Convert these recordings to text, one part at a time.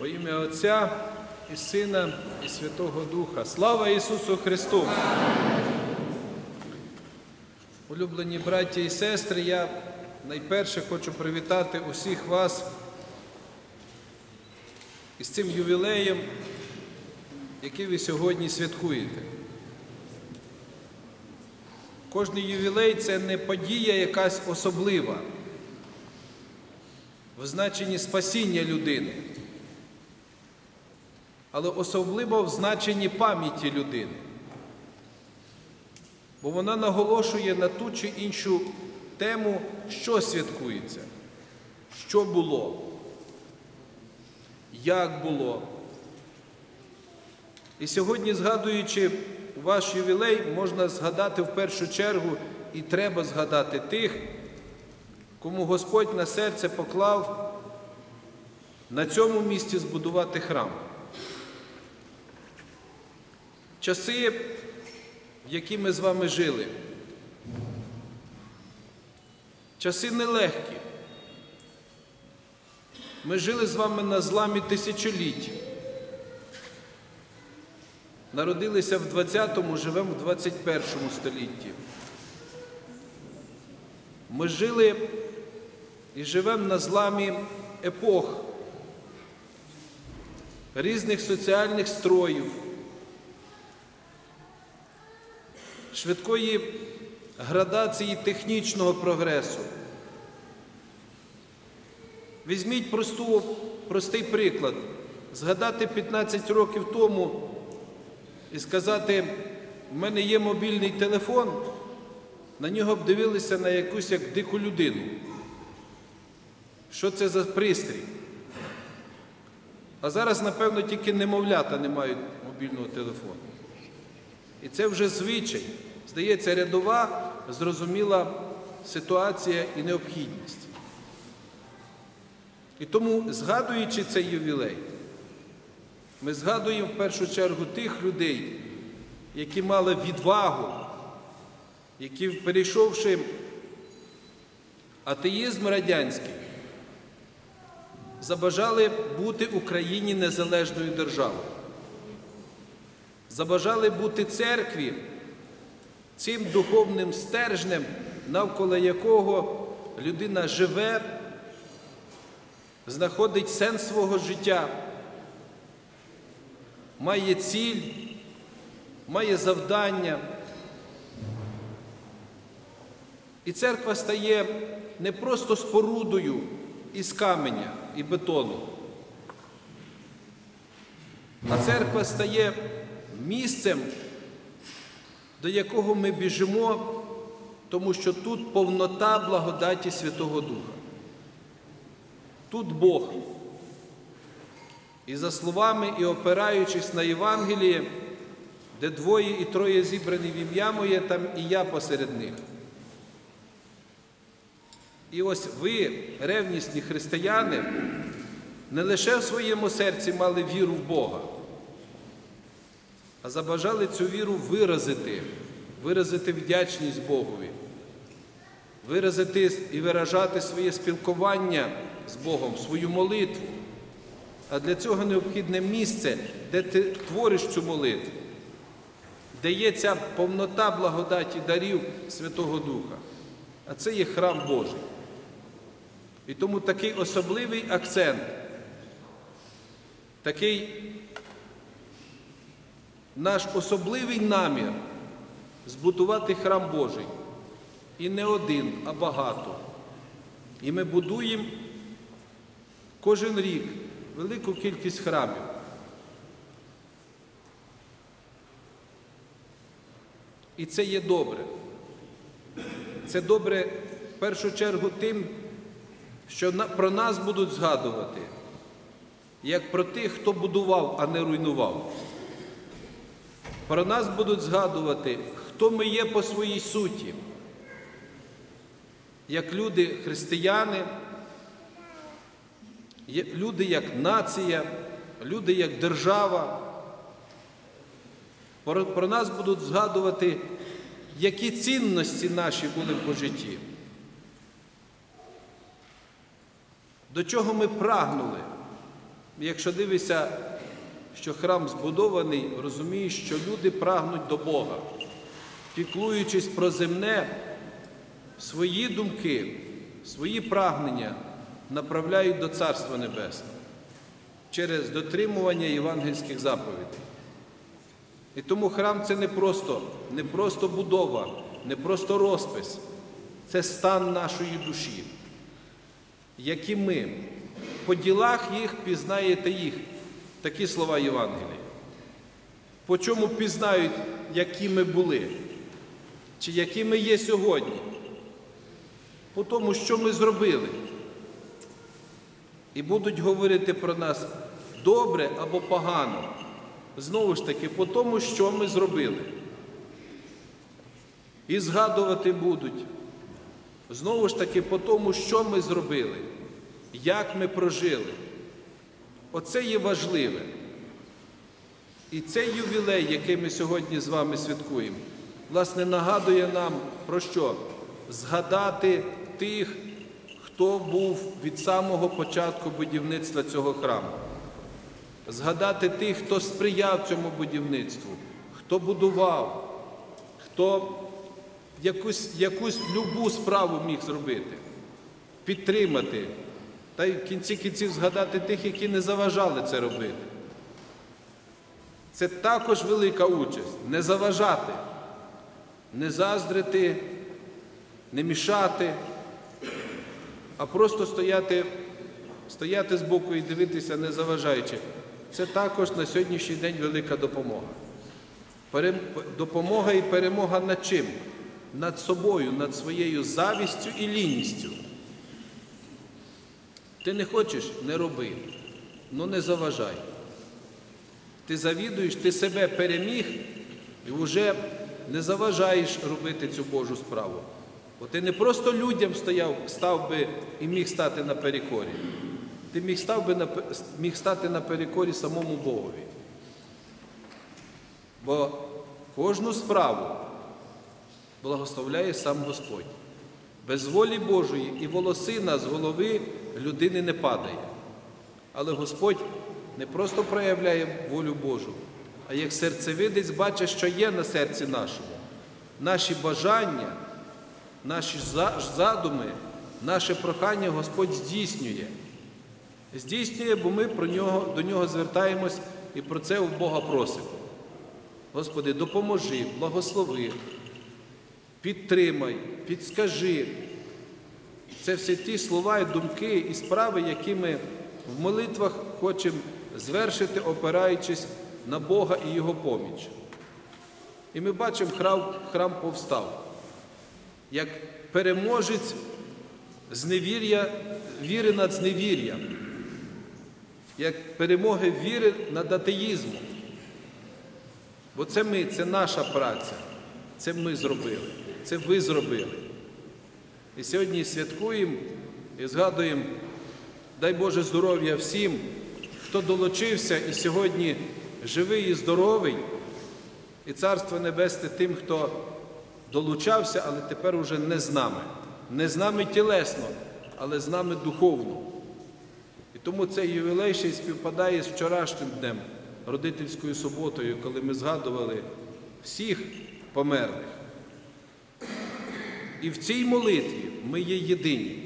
Во ім'я Отця і Сина, і Святого Духа. Слава Ісусу Христу! Улюблені браті і сестри, я найперше хочу привітати усіх вас із цим ювілеєм, який ви сьогодні святкуєте. Кожний ювілей це не подія якась особлива в значенні спасіння людини, але особливо в значенні пам'яті людини. Бо вона наголошує на ту чи іншу тему, що святкується, що було, як було. І сьогодні, згадуючи ваш ювілей, можна згадати в першу чергу і треба згадати тих, кому Господь на серце поклав на цьому місці збудувати храм. Часи, в які ми з вами жили, часи нелегкі. Ми жили з вами на зламі тисячоліть. Народилися в 20-му, живемо в 21-му столітті. Ми жили і живемо на зламі епох, різних соціальних строїв, швидкої градації технічного прогресу. Візьміть просту, простий приклад. Згадати 15 років тому і сказати, в мене є мобільний телефон, на нього б дивилися на якусь як дику людину. Що це за пристрій? А зараз, напевно, тільки немовлята не мають мобільного телефону. І це вже звичай. Здається, рядова, зрозуміла ситуація і необхідність. І тому, згадуючи цей ювілей, ми згадуємо в першу чергу тих людей, які мали відвагу, які, перейшовши атеїзм радянський, забажали бути Україні незалежною державою, забажали бути церкві цим духовним стержнем, навколо якого людина живе, знаходить сенс свого життя має ціль, має завдання. І церква стає не просто спорудою із каменя і бетону, а церква стає місцем, до якого ми біжимо, тому що тут повнота благодаті Святого Духа. Тут Бог. І за словами, і опираючись на Євангеліє, де двоє і троє зібрані в ім'я моє, там і я посеред них. І ось ви, ревнісні християни, не лише в своєму серці мали віру в Бога, а забажали цю віру виразити, виразити вдячність Богові, виразити і виражати своє спілкування з Богом, свою молитву. А для цього необхідне місце, де ти твориш цю молитву, де є ця повнота благодаті дарів Святого Духа. А це є храм Божий. І тому такий особливий акцент, такий наш особливий намір збудувати храм Божий. І не один, а багато. І ми будуємо кожен рік велику кількість храмів. І це є добре. Це добре в першу чергу тим, що про нас будуть згадувати, як про тих, хто будував, а не руйнував. Про нас будуть згадувати, хто ми є по своїй суті, як люди християни люди як нація, люди як держава. Про, нас будуть згадувати, які цінності наші були по житті. До чого ми прагнули, Якщо дивишся, що храм збудований, розумієш, що люди прагнуть до Бога, піклуючись про земне, свої думки, свої прагнення направляють до Царства Небесного через дотримування євангельських заповідей. І тому храм це не просто, не просто будова, не просто розпис, це стан нашої душі, які ми. По ділах їх пізнаєте їх, такі слова Євангелія. По чому пізнають, які ми були, чи які ми є сьогодні? По тому, що ми зробили. І будуть говорити про нас добре або погано. Знову ж таки, по тому, що ми зробили. І згадувати будуть. Знову ж таки, по тому, що ми зробили, як ми прожили. Оце є важливе. І цей ювілей, який ми сьогодні з вами святкуємо, власне, нагадує нам про що? Згадати тих, хто був від самого початку будівництва цього храму. Згадати тих, хто сприяв цьому будівництву, хто будував, хто якусь, якусь любу справу міг зробити, підтримати. Та й в кінці кінців згадати тих, які не заважали це робити. Це також велика участь. Не заважати, не заздрити, не мішати, а просто стояти, стояти збоку і дивитися, не заважаючи. Це також на сьогоднішній день велика допомога. Допомога і перемога над чим? Над собою, над своєю завістю і лінністю. Ти не хочеш, не роби, ну не заважай. Ти завідуєш, ти себе переміг і вже не заважаєш робити цю Божу справу. Бо ти не просто людям стояв, став би і міг стати на перекорі. Ти міг, став би на, міг стати на перекорі самому Богові. Бо кожну справу благословляє сам Господь. Без волі Божої і волосина з голови людини не падає. Але Господь не просто проявляє волю Божу, а як серцевидець бачить, що є на серці нашому. Наші бажання, наші задуми, наше прохання Господь здійснює. Здійснює, бо ми про нього, до нього звертаємось і про це у Бога просимо. Господи, допоможи, благослови, підтримай, підскажи. Це всі ті слова і думки і справи, які ми в молитвах хочемо звершити, опираючись на Бога і Його поміч. І ми бачимо, храм, храм повстав, як переможець зневір'я, віри над зневір'ям, як перемоги віри над атеїзмом. Бо це ми, це наша праця, це ми зробили, це ви зробили. І сьогодні святкуємо і згадуємо, дай Боже здоров'я всім, хто долучився і сьогодні живий і здоровий, і Царство Небесне тим, хто долучався, але тепер уже не з нами. Не з нами тілесно, але з нами духовно. І тому цей ювілей ще й співпадає з вчорашнім днем, родительською суботою, коли ми згадували всіх померлих. І в цій молитві ми є єдині,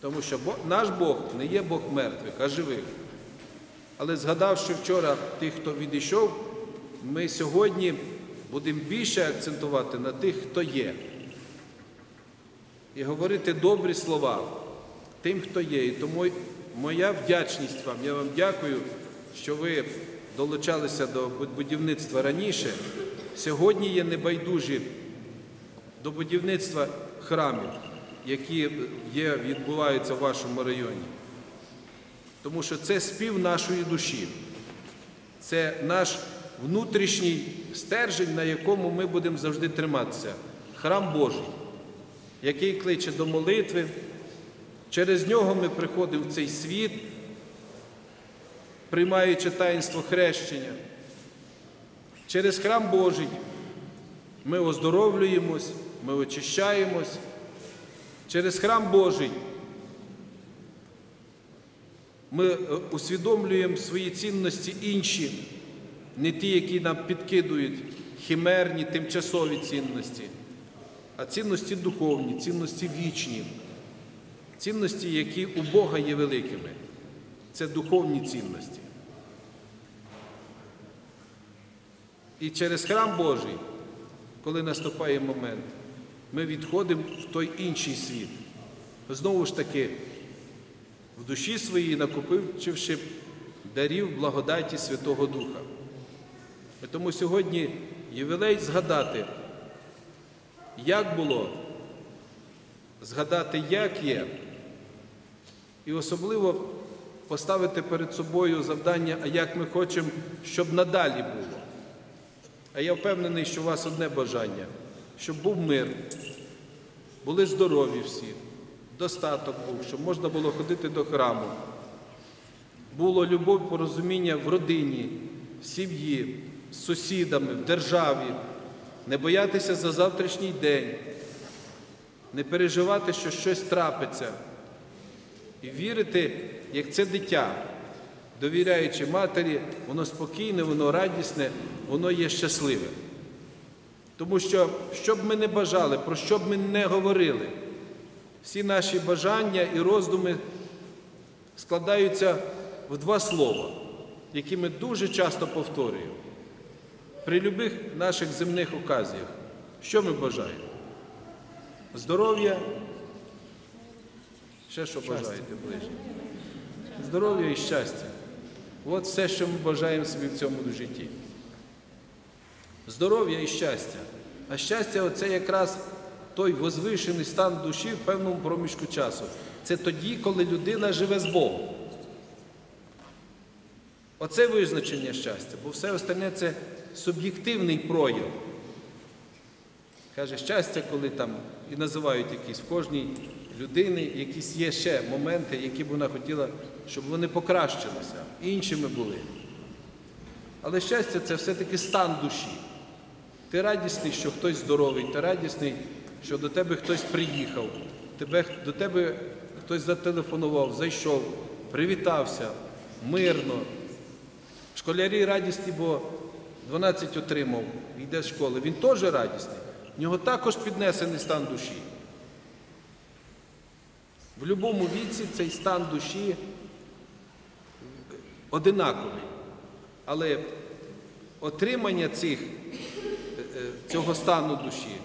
тому що наш Бог не є Бог мертвих, а живих. Але згадавши вчора тих, хто відійшов, ми сьогодні будемо більше акцентувати на тих, хто є. І говорити добрі слова тим, хто є. І тому моя вдячність вам. Я вам дякую, що ви долучалися до будівництва раніше. Сьогодні є небайдужі до будівництва храмів, які є, відбуваються в вашому районі. Тому що це спів нашої душі, це наш внутрішній стержень, на якому ми будемо завжди триматися. Храм Божий, який кличе до молитви. Через нього ми приходимо в цей світ, приймаючи таїнство хрещення. Через храм Божий ми оздоровлюємось, ми очищаємось. Через храм Божий ми е, усвідомлюємо свої цінності інші, не ті, які нам підкидують химерні, тимчасові цінності, а цінності духовні, цінності вічні, цінності, які у Бога є великими. Це духовні цінності. І через храм Божий, коли наступає момент, ми відходимо в той інший світ. Знову ж таки, в душі своїй накопивши дарів благодаті Святого Духа. Тому сьогодні ювілей згадати, як було, згадати, як є, і особливо поставити перед собою завдання, а як ми хочемо, щоб надалі було. А я впевнений, що у вас одне бажання, щоб був мир, були здорові всі, достаток був, щоб можна було ходити до храму. Було любов, порозуміння в родині, в сім'ї, з сусідами, в державі, не боятися за завтрашній день, не переживати, що щось трапиться, і вірити, як це дитя, довіряючи матері, воно спокійне, воно радісне, воно є щасливе. Тому що, що б ми не бажали, про що б ми не говорили, всі наші бажання і роздуми складаються в два слова, які ми дуже часто повторюємо. При любих наших земних оказіях, що ми бажаємо? Здоров'я, ще що бажаєте ближче? Здоров'я і щастя. От все, що ми бажаємо собі в цьому житті. Здоров'я і щастя. А щастя це якраз той возвишений стан душі в певному проміжку часу. Це тоді, коли людина живе з Богом. Оце визначення щастя, бо все остальне це суб'єктивний прояв. Каже, щастя, коли там і називають якісь в кожній людини, якісь є ще моменти, які б вона хотіла, щоб вони покращилися, іншими були. Але щастя це все-таки стан душі. Ти радісний, що хтось здоровий, ти радісний, що до тебе хтось приїхав, тебе, до тебе хтось зателефонував, зайшов, привітався мирно. Школярі радісні, бо 12 отримав, йде з школи. Він теж радісний. В нього також піднесений стан душі. В будь-якому віці цей стан душі одинаковий. Але отримання цих, цього стану душі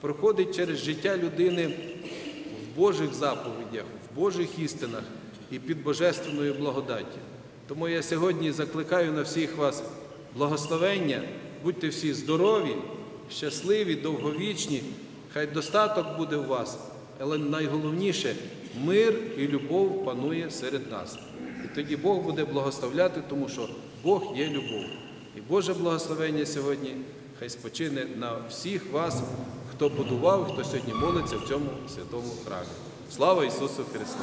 проходить через життя людини в Божих заповідях, в Божих істинах і під Божественною благодаттю. Тому я сьогодні закликаю на всіх вас благословення, будьте всі здорові, щасливі, довговічні, хай достаток буде у вас, але найголовніше мир і любов панує серед нас. І тоді Бог буде благословляти, тому що Бог є любов. І Боже благословення сьогодні хай спочине на всіх вас, хто будував, хто сьогодні молиться в цьому святому храмі. Слава Ісусу Христу!